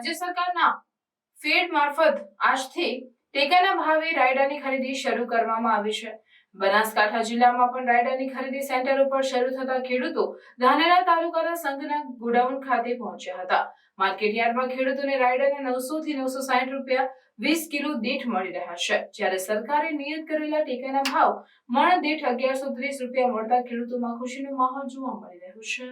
રાજ્ય સરકારના ફેડ મારફત આજથી ટેકાના ભાવે રાયડાની ખરીદી શરૂ કરવામાં આવી છે. બનાસકાંઠા જિલ્લામાં પણ રાયડાની ખરીદી સેન્ટર ઉપર શરૂ થતા ખેડૂતો ધાનેરા તાલુકાના સંઘના ગોડાઉન ખાતે પહોંચ્યા હતા. માર્કેટ યાર્ડમાં ખેડૂતોને રાયડાના નવસો થી નવસો સાઠ રૂપિયા વીસ કિલો દીઠ મળી રહ્યા છે. જ્યારે સરકારે નિયત કરેલા ટેકાના ભાવ મણ દીઠ અગિયારસો ત્રીસ રૂપિયા મળતા ખેડૂતોમાં ખુશીનો માહોલ જોવા મળી રહ્યો છે.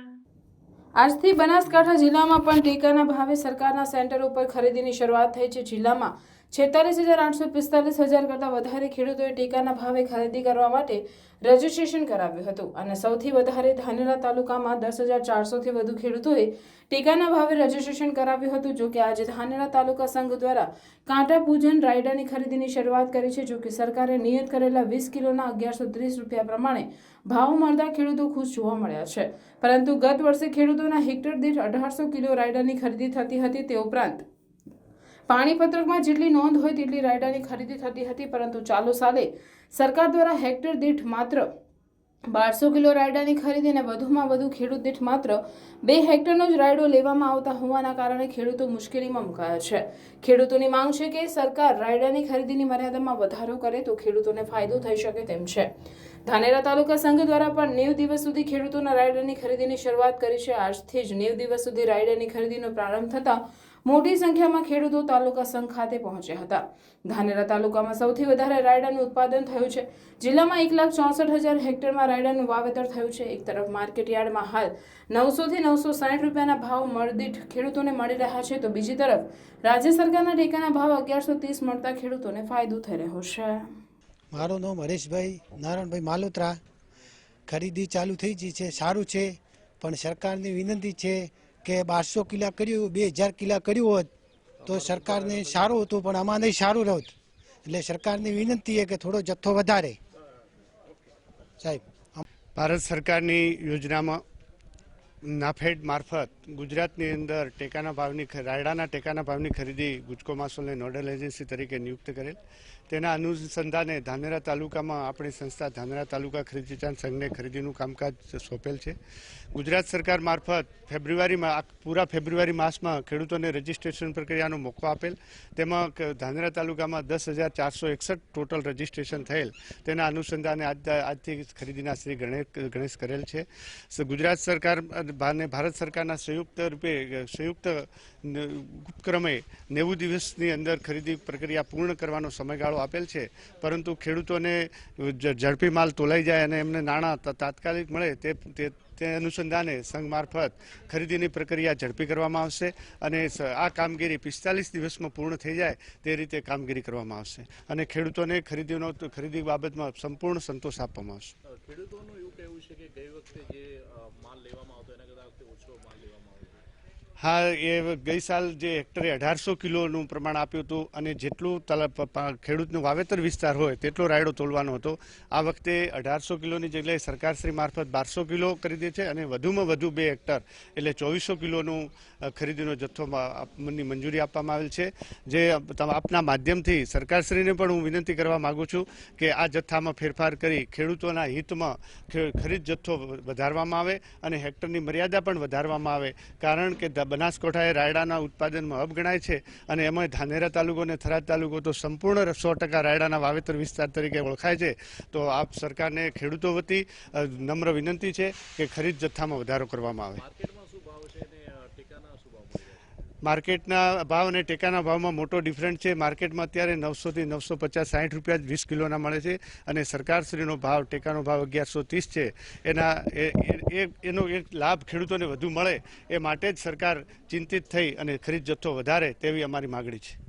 આજથી બનાસકાંઠા જિલ્લામાં પણ ટેકાના ભાવે સરકારના સેન્ટર ઉપર ખરીદીની શરૂઆત થઈ છે. જિલ્લામાં છેતાલીસ હજાર આઠસો પિસ્તાલીસ હજાર કરતાં વધારે ખેડૂતોએ ટેકાના ભાવે ખરીદી કરવા માટે રજીસ્ટ્રેશન કરાવ્યું હતું અને સૌથી વધારે ધાનેરા તાલુકામાં દસ હજાર ચારસોથી વધુ ખેડૂતોએ ટેકાના ભાવે રજીસ્ટ્રેશન કરાવ્યું હતું, જો કે આજે ધાનેરા તાલુકા સંઘ દ્વારા કાંટા પૂજન રાયડાની ખરીદીની શરૂઆત કરી છે, જો કે સરકારે નિયત કરેલા વીસ કિલોના અગિયારસો ત્રીસ રૂપિયા પ્રમાણે ભાવ મળતા ખેડૂતો ખુશ જોવા મળ્યા છે. પરંતુ ગત વર્ષે ખેડૂતોના હેક્ટર દીઠ અઢારસો કિલો રાયડાની ખરીદી થતી હતી તે ઉપરાંત પાણીપત્રકમાં જેટલી નોંધ હોય તેટલી રાયડાની ખરીદી થતી હતી, પરંતુ ચાલુ સાલે સરકાર દ્વારા હેક્ટર દીઠ માત્ર બારસો કિલો રાયડાની ખરીદી અને વધુમાં વધુ ખેડૂત દીઠ માત્ર બે હેક્ટરનો જ રાયડો લેવામાં આવતા હોવાના કારણે ખેડૂતો મુશ્કેલીમાં મુકાયા છે. ખેડૂતોની માંગ છે કે સરકાર રાયડાની ખરીદીની મર્યાદામાં વધારો કરે તો ખેડૂતોને ફાયદો થઈ શકે તેમ છે. ધાનેરા તાલુકા સંઘ દ્વારા પણ નેવ દિવસ સુધી ખેડૂતોના રાયડાની ખરીદીની શરૂઆત કરી છે. આજથી જ નેવ દિવસ સુધી રાયડાની ખરીદીનો પ્રારંભ થતાં મોટી સંખ્યામાં ખેડૂતો તાલુકા સંઘ ખાતે પહોંચ્યા હતા. ધાનેરા તાલુકામાં સૌથી વધારે રાયડાનું ઉત્પાદન થયું છે. જિલ્લામાં એક લાખ ચોસઠ હજાર હેક્ટરમાં રાયડાનું વાવેતર થયું છે. એક તરફ માર્કેટ યાર્ડમાં હાલ નવસોથી નવસો સાઠ રૂપિયાના ભાવ મળદીઠ ખેડૂતોને મળી રહ્યા છે, તો બીજી તરફ રાજ્ય સરકારના ટેકાના ભાવ અગિયારસો ત્રીસ મળતા ખેડૂતોને ફાયદો થઈ રહ્યો છે. મારું નામ હરેશભાઈ નારાયણભાઈ માલોત્રા. ખરીદી ચાલુ થઈ ગઈ છે, સારું છે, પણ સરકારની વિનંતી છે કે બારસો કિલા કર્યું બે હજાર કિલા કર્યું હોત તો સરકારને સારું હતું. પણ આમાં નહીં સારું રહત. એટલે સરકારની વિનંતી છે કે થોડો જથ્થો વધારે. સાહેબ ભારત સરકારની યોજનામાં નાફેડ મારફત ગુજરાતની અંદર ટેકાના ભાવની રાયડાના ટેકાના ભાવની ખરીદી ગુજકો માસોલને નોડલ એજન્સી તરીકે નિયુક્ત કરેલ. તેના અનુસંધાને ધાનેરા તાલુકામાં આપણી સંસ્થા ધાનેરા તાલુકા ખરીદ સંઘને ખરીદીનું કામકાજ સોંપેલ છે. ગુજરાત સરકાર મારફત ફેબ્રુઆરીમાં પૂરા ફેબ્રુઆરી માસમાં ખેડૂતોને રજીસ્ટ્રેશન પ્રક્રિયાનો મોકો આપેલ. તેમાં ધાનેરા તાલુકામાં દસ હજાર ચારસો એકસઠ ટોટલ રજીસ્ટ્રેશન થયેલ. તેના અનુસંધાને આજ, આજથી ખરીદીના શ્રી ગણેશ ગણેશ કરેલ છે. ગુજરાત સરકાર ભારત સરકારના સંયુક્ત રૂપે સંયુક્ત ઉપક્રમે નેવું દિવસની અંદર ખરીદી પ્રક્રિયા પૂર્ણ કરવાનો સમયગાળો આપેલ છે પરંતુ ખેડૂતોને ઝડપી માલ તોલાઈ જાય અને એમને નાણાં તાત્કાલિક મળે તે તે અનુસંધાને સંઘ મારફત ખરીદીની પ્રક્રિયા ઝડપી કરવામાં આવશે અને આ કામગીરી પિસ્તાલીસ દિવસમાં પૂર્ણ થઈ જાય તે રીતે કામગીરી કરવામાં આવશે અને ખેડૂતોને ખરીદીનો ખરીદી બાબતમાં સંપૂર્ણ સંતોષ આપવામાં આવશે ખેડૂતોનું એવું કહેવું છે કે ગઈ વખતે જે માલ લેવામાં આવતો એના કરતાં ઓછો માલ લેવામાં હા, એ ગઈ સાલ જે હેક્ટરે અઢારસો કિલોનું પ્રમાણ આપ્યું હતું અને જેટલું તલા- ખેડૂતનું વાવેતર વિસ્તાર હોય તેટલો રાયડો તોલવાનો હતો. આ વખતે અઢારસો કિલોની જગ્યાએ સરકારશ્રી મારફત બારસો કિલો કરી દે છે અને વધુમાં વધુ બે હેક્ટર એટલે ચોવીસો કિલોનું ખરીદીનો જથ્થો મંજૂરી આપવામાં આવેલ છે. જે આપના માધ્યમથી સરકારશ્રીને પણ હું વિનંતી કરવા માગું છું કે આ જથ્થામાં ફેરફાર કરી ખેડૂતોના હિતમાં ખરીદ જથ્થો વધારવામાં આવે અને હેક્ટરની મર્યાદા પણ વધારવામાં આવે. કારણ કે બનાસકાંઠા એ રાયડાના ઉત્પાદનમાં હબ ગણાય છે અને એમાં ધાનેરા તાલુકો અને થરાદ તાલુકો તો સંપૂર્ણ સો ટકા રાયડાના વાવેતર વિસ્તાર તરીકે ઓળખાય છે. તો આપ સરકારને ખેડૂતો વતી નમ્ર વિનંતી છે કે ખરીદ જથ્થામાં વધારો કરવામાં આવે માર્કેટમાં શું ભાવ છે અને અ, ટેકાના શું ભાવ મળી રહ્યા છે માર્કેટના ભાવ અને ટેકાના ભાવમાં મોટો ડિફરન્સ છે. માર્કેટમાં અત્યારે નવસોથી નવસો પચાસ સાઠ રૂપિયા વીસ કિલોના મળે છે અને સરકારશ્રીનો ભાવ, ટેકાનો ભાવ અગિયારસો ત્રીસ છે. એના એનો એક લાભ ખેડૂતોને વધુ મળે એ માટે જ સરકાર ચિંતિત થઈ અને ખરીદ જથ્થો વધારે તેવી અમારી માગણી છે.